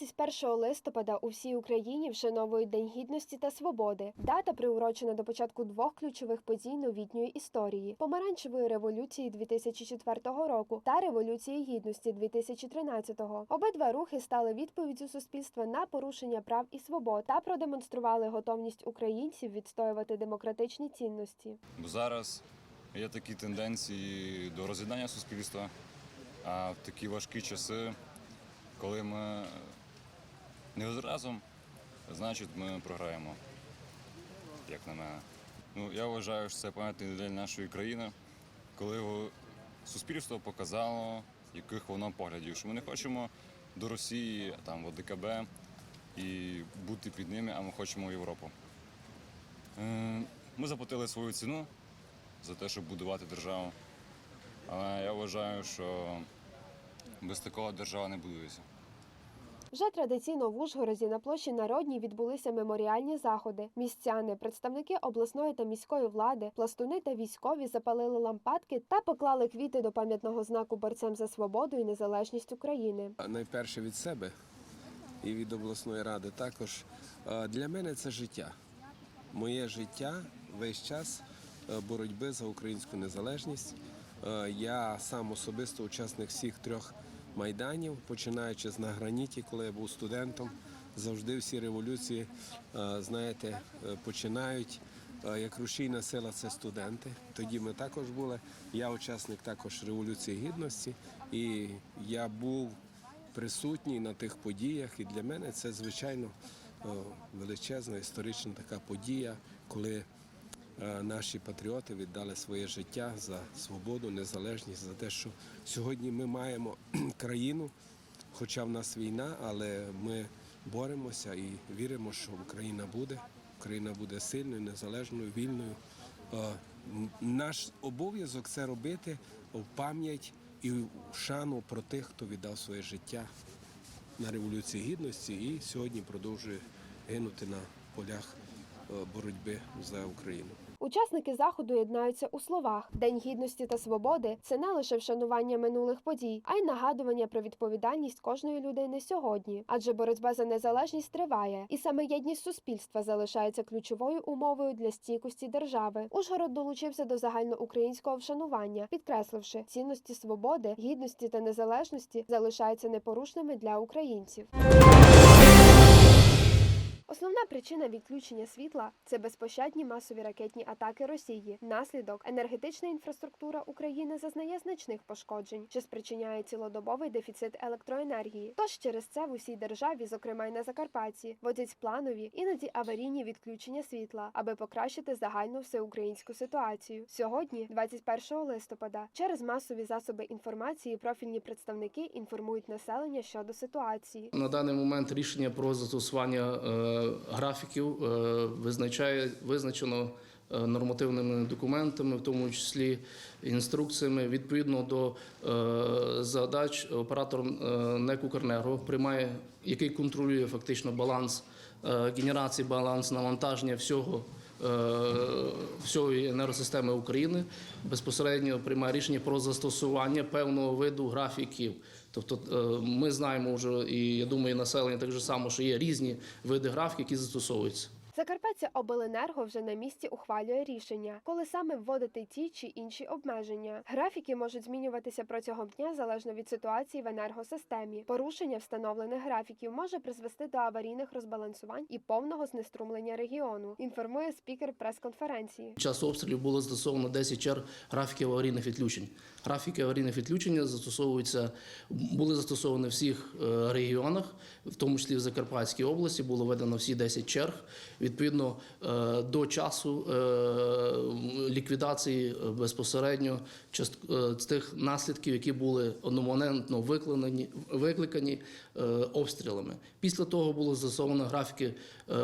21 листопада у всій Україні вшановують День гідності та свободи. Дата приурочена до початку двох ключових подій новітньої історії: помаранчевої революції 2004 року та революції гідності 2013-го. Обидва рухи стали відповіддю суспільства на порушення прав і свобод та продемонстрували готовність українців відстоювати демократичні цінності. Зараз є такі тенденції до роз'єднання суспільства, а в такі важкі часи, коли ми не разом, значить ми програємо, як на мене. Ну, я вважаю, що це пам'ятний день нашої країни, коли суспільство показало, яких воно поглядів, що ми не хочемо до Росії, там, в ОДКБ і бути під ними, а ми хочемо в Європу. Е, Ми заплатили свою ціну за те, щоб будувати державу. Але я вважаю, що без такого держава не будується. Вже традиційно в Ужгороді на площі Народній відбулися меморіальні заходи. Містяни, представники обласної та міської влади, пластуни та військові запалили лампадки та поклали квіти до пам'ятного знаку борцям за свободу і незалежність України. Найперше від себе і від обласної ради також. Для мене це життя. Моє життя весь час е, боротьби за українську незалежність. Е, Я сам особисто учасник всіх трьох майданів, починаючи з на граніті, коли я був студентом. Завжди всі революції, е, знаєте, е, починають. е, Як рушійна сила це студенти. Тоді ми також були. Я учасник також революції гідності, і я був присутній на тих подіях. І для мене це звичайно величезна історична така подія, коли наші патріоти віддали своє життя за свободу, незалежність, за те, що сьогодні ми маємо країну, хоча в нас війна, але ми боремося і віримо, що Україна буде. Україна буде сильною, незалежною, вільною. Е, Наш обов'язок це робити в пам'ять і в шану про тих, хто віддав своє життя на революції гідності і сьогодні продовжує гинути на полях е, боротьби за Україну. Учасники заходу єднаються у словах: День гідності та свободи це не лише вшанування минулих подій, а й нагадування про відповідальність кожної людини сьогодні. Адже боротьба за незалежність триває, і саме єдність суспільства залишається ключовою умовою для стійкості держави. Ужгород долучився до загальноукраїнського вшанування, підкресливши цінності свободи, гідності та незалежності залишаються непорушними для українців. Основна причина відключення світла це безпощадні масові ракетні атаки Росії. Наслідок енергетична інфраструктура України зазнає значних пошкоджень, що спричиняє цілодобовий дефіцит електроенергії. Тож через це в усій державі, зокрема й на Закарпатті, вводять планові, іноді аварійні відключення світла, аби покращити загальну всеукраїнську ситуацію. Сьогодні, 21 листопада, через масові засоби інформації профільні представники інформують населення щодо ситуації. На даний момент рішення про застосування е, графіків е, визначає визначено е, нормативними документами, в тому числі інструкціями. Відповідно до е, задач оператор НЕК «Укренерго» приймає, який контролює фактично баланс генерації, баланс навантаження всього. Всієї енергосистеми України безпосередньо приймає рішення про застосування певного виду графіків. Тобто е, ми знаємо вже, і я думаю, населення так же само, що є різні види графіків, які застосовуються. Закарпаття Обленерго вже на місці ухвалює рішення, коли саме вводити ті чи інші обмеження. Графіки можуть змінюватися протягом дня залежно від ситуації в енергосистемі. Порушення встановлених графіків може призвести до аварійних розбалансувань і повного знеструмлення регіону. Інформує спікер прес-конференції. Час обстрілів було застосовано 10 черг графіків аварійних відключень. Графіки аварійних відключення застосовуються, були застосовані в всіх е, регіонах, в тому числі в Закарпатській області, було введено всі 10 черг. Відповідно е, до часу е, ліквідації е, безпосередньо тих наслідків, які були одномоментно викликані, викликані обстрілами. Після того було застосовано графіки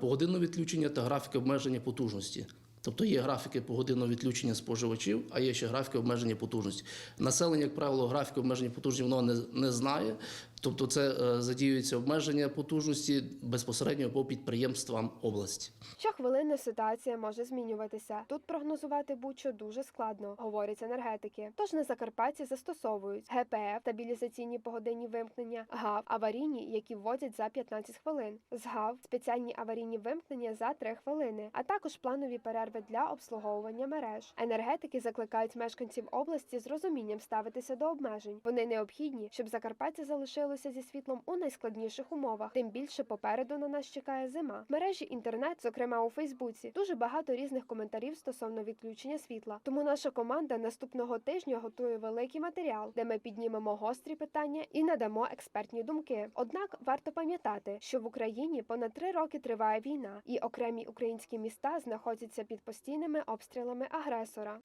погодинного відключення та графіки обмеження потужності. Тобто є графіки погодинного відключення споживачів, а є ще графіки обмеження потужності. Населення, як правило, графіки обмеження потужності воно не, не знає, Тобто, це е, задіюється обмеження потужності безпосередньо по підприємствам області. Щохвилинно ситуація може змінюватися. Тут прогнозувати будь-що дуже складно, говорять енергетики. Тож на Закарпатті застосовують ГПФ, стабілізаційні погодинні вимкнення, ГАВ, аварійні, які вводять за 15 хвилин. З ГАВ спеціальні аварійні вимкнення за 3 хвилини, а також планові перерви для обслуговування мереж. Енергетики закликають мешканців області з розумінням ставитися до обмежень. Вони необхідні, щоб Закарпаття залишилося зі світлом у найскладніших умовах. Тим більше попереду на нас чекає зима. В мережі інтернет, зокрема у Фейсбуці, дуже багато різних коментарів стосовно відключення світла. Тому наша команда наступного тижня готує великий матеріал, де ми піднімемо гострі питання і надамо експертні думки. Однак варто пам'ятати, що в Україні понад три роки триває війна, і окремі українські міста знаходяться під постійними обстрілами агресора.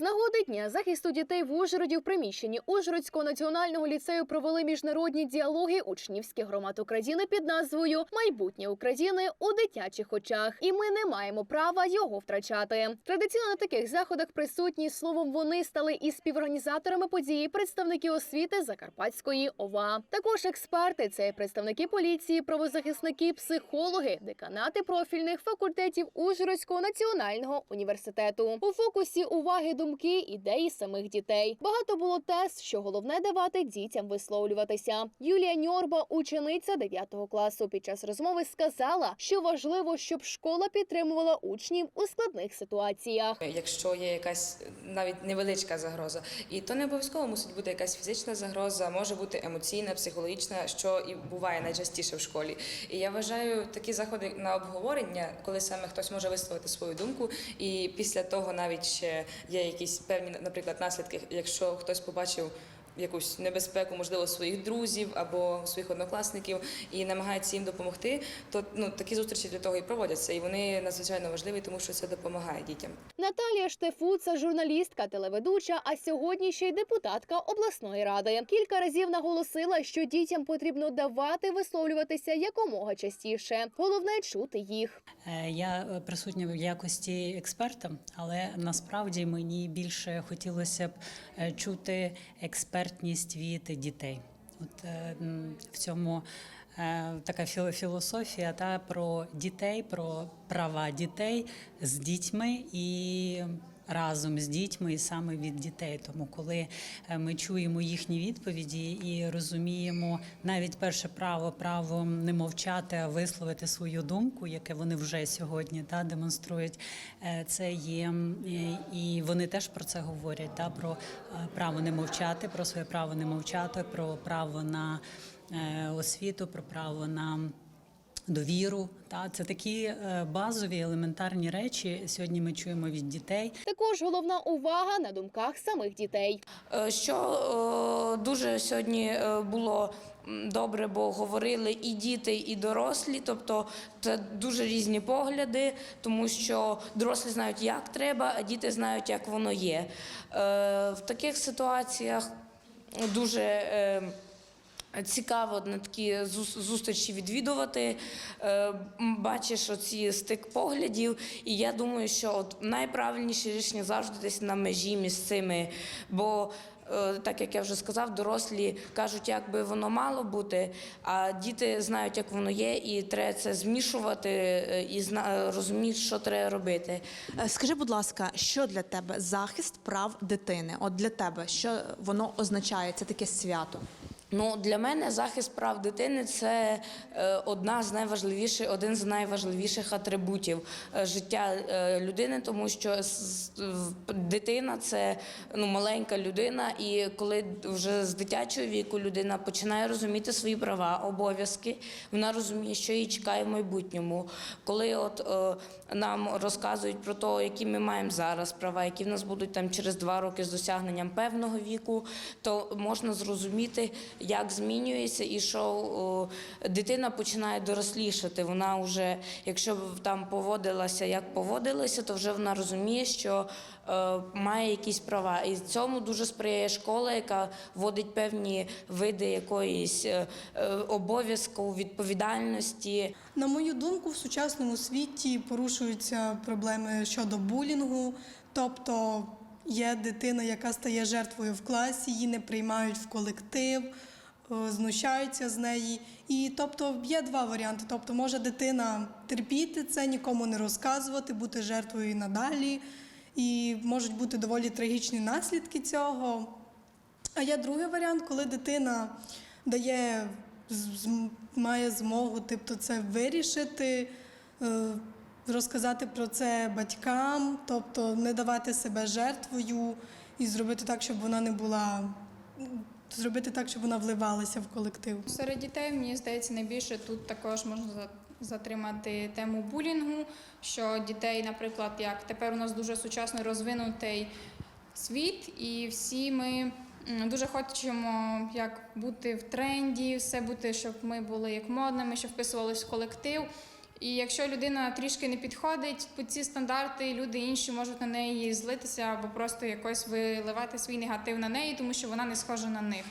З нагоди дня захисту дітей в Ужгороді в приміщенні Ужгородського національного ліцею провели міжнародні діалоги учнівських громад України під назвою Майбутнє України у дитячих очах. І ми не маємо права його втрачати. Традиційно на таких заходах присутні словом вони стали і співорганізаторами події, представники освіти Закарпатської ОВА. Також експерти це представники поліції, правозахисники, психологи, деканати профільних факультетів Ужгородського національного університету. У фокусі уваги думки, ідеї самих дітей. Багато було тез, що головне давати дітям висловлюватися. Юлія Ньорба, учениця 9 класу, під час розмови сказала, що важливо, щоб школа підтримувала учнів у складних ситуаціях. Якщо є якась навіть невеличка загроза, і то не обов'язково мусить бути якась фізична загроза, може бути емоційна, психологічна, що і буває найчастіше в школі. І я вважаю такі заходи на обговорення, коли саме хтось може висловити свою думку, і після того навіть ще є якісь певні, наприклад, наслідки, якщо хтось побачив. Якусь небезпеку, можливо, своїх друзів або своїх однокласників і намагається їм допомогти, то ну такі зустрічі для того і проводяться, і вони надзвичайно важливі, тому що це допомагає дітям. Наталія Штефу це журналістка, телеведуча, а сьогодні ще й депутатка обласної ради. Кілька разів наголосила, що дітям потрібно давати висловлюватися якомога частіше. Головне чути їх. Е, Я присутня в якості експерта, але насправді мені більше хотілося б е, чути експертність від дітей. От е, в цьому е, така філо- філософія та про дітей, про права дітей з дітьми і. Разом з дітьми і саме від дітей, тому коли е, ми чуємо їхні відповіді і розуміємо навіть перше право право не мовчати, а висловити свою думку, яке вони вже сьогодні та демонструють. е, Це є і- вони теж про це говорять. Та про е, право не мовчати, про своє право не мовчати, про право на освіту, про право на. Довіру, та це такі е, базові елементарні речі. Сьогодні ми чуємо від дітей. Також головна увага на думках самих дітей. Е, Що е, дуже сьогодні було добре, бо говорили і діти, і дорослі. Тобто це дуже різні погляди, тому що дорослі знають, як треба, а діти знають, як воно є. Е, В таких ситуаціях дуже. Цікаво на такі зус- зустрічі відвідувати, Е, бачиш оці стик поглядів, і я думаю, що от найправильніше рішення завжди десь на межі між цими. Бо, е, так як я вже сказав, дорослі кажуть, як би воно мало бути, а діти знають, як воно є, і треба це змішувати е, і розуміють, що треба робити. Скажи, будь ласка, що для тебе захист прав дитини? От для тебе, що воно означає? Це таке свято. Ну, для мене захист прав дитини це е, одна з найважливіших, один з найважливіших атрибутів е, життя е, людини, тому що дитина це ну, маленька людина, і коли вже з дитячого віку людина починає розуміти свої права, обов'язки, вона розуміє, що її чекає в майбутньому. Коли от нам розказують про те, які ми маємо зараз права, які в нас будуть там через два роки з досягненням певного віку, то можна зрозуміти, як змінюється і що дитина починає дорослішати. Вона вже, якщо б там поводилася, як поводилася, то вже вона розуміє, що е, має якісь права. І цьому дуже сприяє школа, яка вводить певні види якоїсь е, е, обов'язку, відповідальності. На мою думку, в сучасному світі порушуються проблеми щодо булінгу, тобто є дитина, яка стає жертвою в класі, її не приймають в колектив, знущаються з неї. І тобто є два варіанти. Тобто, може дитина терпіти це, нікому не розказувати, бути жертвою надалі. І можуть бути доволі трагічні наслідки цього. А є другий варіант, коли дитина дає має змогу тобто, це вирішити, е, розказати про це батькам, тобто не давати себе жертвою і зробити так, щоб вона не була. Зробити так, щоб вона вливалася в колектив. Серед дітей, мені здається, найбільше тут також можна затримати тему булінгу, що дітей, наприклад, як тепер у нас дуже сучасно розвинутий світ, і всі ми дуже хочемо як бути в тренді, все бути, щоб ми були як модними, щоб вписувалися в колектив. І якщо людина трішки не підходить під ці стандарти, люди інші можуть на неї злитися або просто якось виливати свій негатив на неї, тому що вона не схожа на них.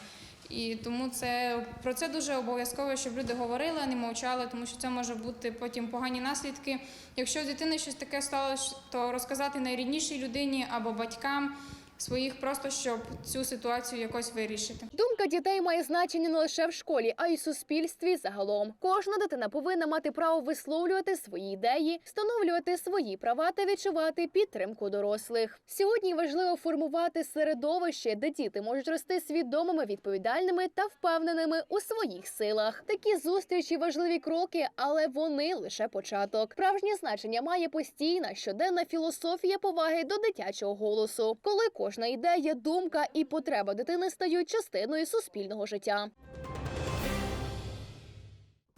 І тому це про це дуже обов'язково, щоб люди говорили, а не мовчали, тому що це може бути потім погані наслідки. Якщо дитини щось таке сталося, то розказати найріднішій людині або батькам своїх, просто щоб цю ситуацію якось вирішити. Думка дітей має значення не лише в школі, а й в суспільстві загалом. Кожна дитина повинна мати право висловлювати свої ідеї, встановлювати свої права та відчувати підтримку дорослих. Сьогодні важливо формувати середовище, де діти можуть рости свідомими, відповідальними та впевненими у своїх силах. Такі зустрічі важливі кроки, але вони лише початок. Справжнє значення має постійна щоденна філософія поваги до дитячого голосу, коли кожна ідея, думка і потреба дитини стають частиною суспільного життя.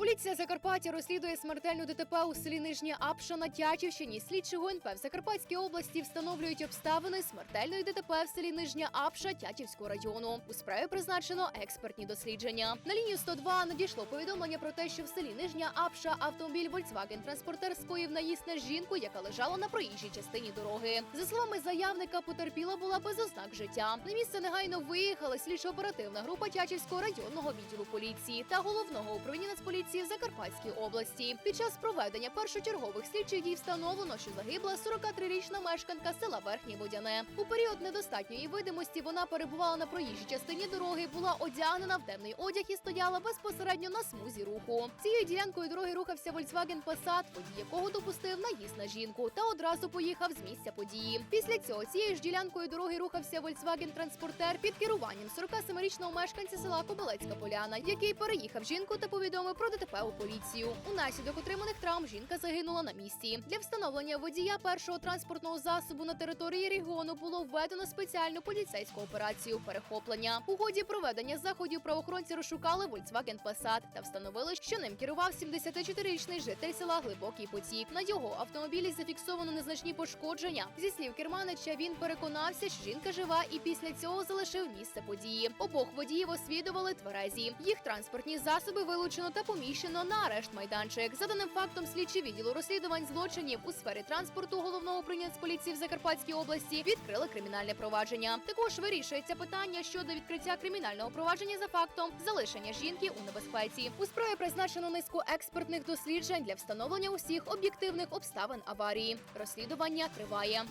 Поліція Закарпаття розслідує смертельну ДТП у селі Нижня Апша на Тячівщині. Слідчі ГУНП в Закарпатській області встановлюють обставини смертельної ДТП в селі Нижня Апша Тячівського району. У справі призначено експертні дослідження. На лінію 102 надійшло повідомлення про те, що в селі Нижня Апша автомобіль Volkswagen транспортер скоїв наїзд на жінку, яка лежала на проїжджій частині дороги. За словами заявника, потерпіла була без ознак життя. На місце негайно виїхала слідчо-оперативна група Тячівського районного відділу поліції та головного управління Нацполіції в Закарпатській області. Під час проведення першочергових слідчих дій встановлено, що загибла 43-річна мешканка села Верхнє Водяне. У період недостатньої видимості вона перебувала на проїжджій частині дороги, була одягнена в темний одяг і стояла безпосередньо на смузі руху. Цією ділянкою дороги рухався Volkswagen Passat, водій якого допустив наїзд на жінку та одразу поїхав з місця події. Після цього цією ж ділянкою дороги рухався Volkswagen Транспортер під керуванням 47-річного мешканця села Кобилецька Поляна, який переїхав жінку та повідомив про ДТП у поліцію. Унаслідок отриманих травм жінка загинула на місці. Для встановлення водія першого транспортного засобу на території регіону було введено спеціальну поліцейську операцію перехоплення. У ході проведення заходів правоохоронці розшукали Volkswagen Passat та встановили, що ним керував 74-річний житель села Глибокий Потік. На його автомобілі зафіксовано незначні пошкодження. Зі слів керманича, він переконався, що жінка жива, і після цього залишив місце події. Обох водіїв освідували тверезі. Їх транспортні засоби вилучено та поміщено на арешт майданчик. За даним фактом, слідчі відділу розслідувань злочинів у сфері транспорту головного управління поліції в Закарпатській області відкрили кримінальне провадження. Також вирішується питання щодо відкриття кримінального провадження за фактом залишення жінки у небезпеці. У справі призначено низку експертних досліджень для встановлення усіх об'єктивних обставин аварії. Розслідування триває.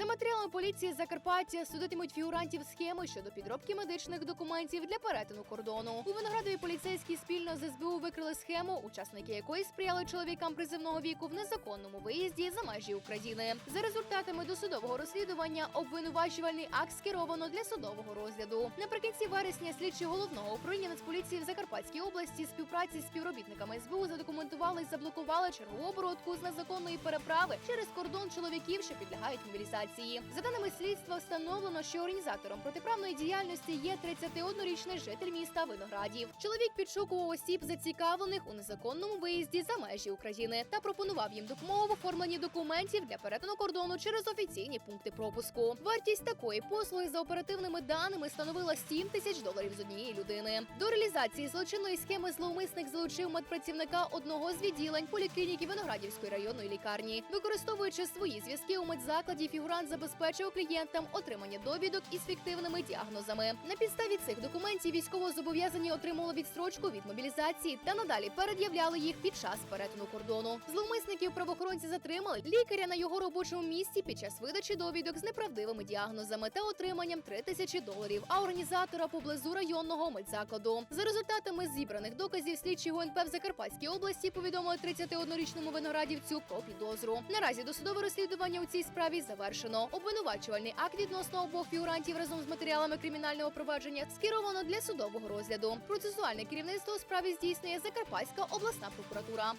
За матеріалами поліції Закарпаття судитимуть фігурантів схеми щодо підробки медичних документів для перетину кордону. У виноградові поліцейські спільно з СБУ викрили схему, учасники якої сприяли чоловікам призивного віку в незаконному виїзді за межі України. За результатами досудового розслідування обвинувачувальний акт скеровано для судового розгляду. Наприкінці вересня слідчі головного управління Нацполіції в Закарпатській області співпраці з співробітниками СБУ задокументували і заблокували чергову оборудку з незаконної переправи через кордон чоловіків, що підлягають мобілізації. За даними слідства, встановлено, що організатором протиправної діяльності є 31-річний житель міста Виноградів. Чоловік підшукував осіб, зацікавлених у незаконному виїзді за межі України, та пропонував їм допомогу в оформленні документів для перетину кордону через офіційні пункти пропуску. Вартість такої послуги за оперативними даними становила 7 тисяч доларів з однієї людини. До реалізації злочинної схеми зловмисник залучив медпрацівника одного з відділень поліклініки Виноградівської районної лікарні, використовуючи свої зв'язки у медзакладі фігурант фігурант забезпечив клієнтам отримання довідок із фіктивними діагнозами. На підставі цих документів військовозобов'язані отримали відстрочку від мобілізації та надалі перед'являли їх під час перетину кордону. Зловмисників правоохоронці затримали лікаря на його робочому місці під час видачі довідок з неправдивими діагнозами та отриманням 3 тисячі доларів. А організатора поблизу районного медзакладу. За результатами зібраних доказів слідчі ГУНП в Закарпатській області повідомили 31-річному виноградівцю про підозру. Наразі досудове розслідування у цій справі завершено. Обвинувачувальний акт відносно обох фігурантів разом з матеріалами кримінального провадження скеровано для судового розгляду. Процесуальне керівництво у справі здійснює Закарпатська обласна прокуратура.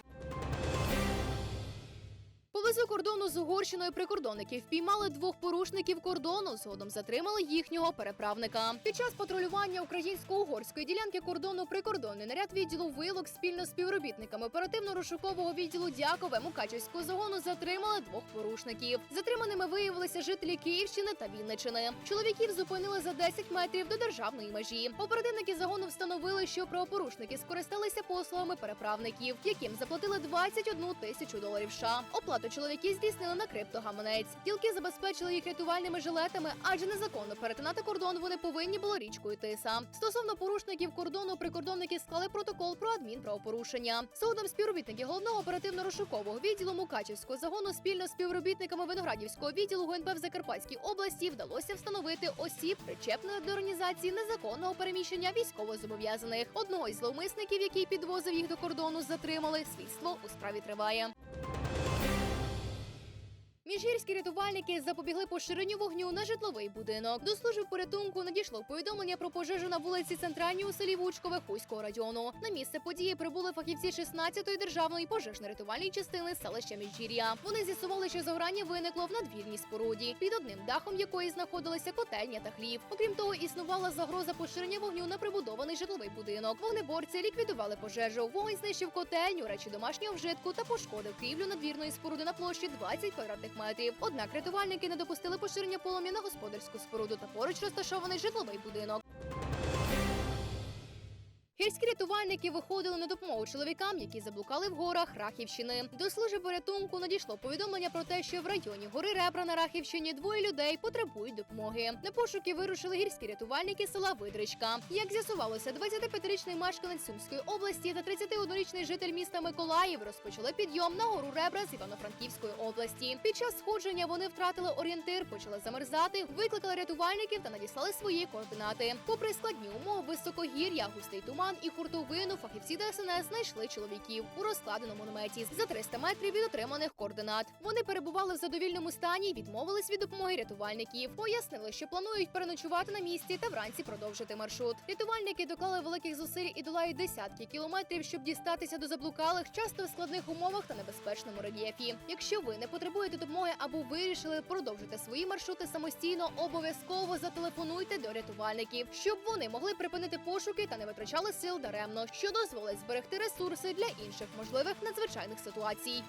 Поблизу кордону з Угорщиною прикордонники впіймали двох порушників кордону. Згодом затримали їхнього переправника. Під час патрулювання українсько-угорської ділянки кордону прикордонний наряд відділу вилок спільно з співробітниками оперативно-розшукового відділу Дякове Мукачівського загону затримали двох порушників. Затриманими виявилися жителі Київщини та Вінничини. Чоловіків зупинили за 10 метрів до державної межі. Оперативники загону встановили, що правопорушники скористалися послугами переправників, яким заплатили 21 тисячу доларів. США. Оплату чоловіки здійснили на криптогаманець. Ділки забезпечили їх рятувальними жилетами, адже незаконно перетинати кордон вони повинні було річкою Тиса. Стосовно порушників кордону, прикордонники склали протокол про адмінправопорушення. Згодом співробітники головного оперативно-розшукового відділу Мукачівського загону спільно з співробітниками Виноградівського відділу ГУНП в Закарпатській області вдалося встановити осіб, причепних до організації незаконного переміщення військовозобов'язаних. Одного із зловмисників, який підвозив їх до кордону, затримали. Слідство у справі триває. Міжгірські рятувальники запобігли поширенню вогню на житловий будинок. До служби порятунку надійшло повідомлення про пожежу на вулиці Центральній у селі Вучкове Хуського району. На місце події прибули фахівці 16-ї державної пожежно-рятувальної частини селища Міжгір'я. Вони з'ясували, що загорання виникло в надвірній споруді, під одним дахом якої знаходилися котельня та хлів. Окрім того, існувала загроза поширення вогню на прибудований житловий будинок. Вогнеборці ліквідували пожежу. Вогонь знищив котельню, речі домашнього вжитку та пошкодив крівлю надвірної споруди на площі 20 квадратних метрів. Однак рятувальники не допустили поширення полум'я на господарську споруду та поруч розташований житловий будинок. Гірські рятувальники виходили на допомогу чоловікам, які заблукали в горах Рахівщини. До служби порятунку надійшло повідомлення про те, що в районі гори Ребра на Рахівщині двоє людей потребують допомоги. На пошуки вирушили гірські рятувальники села Видричка. Як з'ясувалося, 25-річний мешканець Сумської області та 31-річний житель міста Миколаїв розпочали підйом на гору Ребра з Івано-Франківської області. Під час сходження вони втратили орієнтир, почали замерзати, викликали рятувальників та надіслали свої координати. Попри складні умови високогір'я, густий туман і хуртовину, фахівці ДСНС знайшли чоловіків у розкладеному наметі за 300 метрів від отриманих координат. Вони перебували в задовільному стані, і відмовились від допомоги рятувальників. Пояснили, що планують переночувати на місці та вранці продовжити маршрут. Рятувальники доклали великих зусиль і долають десятки кілометрів, щоб дістатися до заблукалих, часто в складних умовах та небезпечному рельєфі. Якщо ви не потребуєте допомоги або вирішили продовжити свої маршрути самостійно, обов'язково зателефонуйте до рятувальників, щоб вони могли припинити пошуки та не витрачали сил даремно, що дозволить зберегти ресурси для інших можливих надзвичайних ситуацій.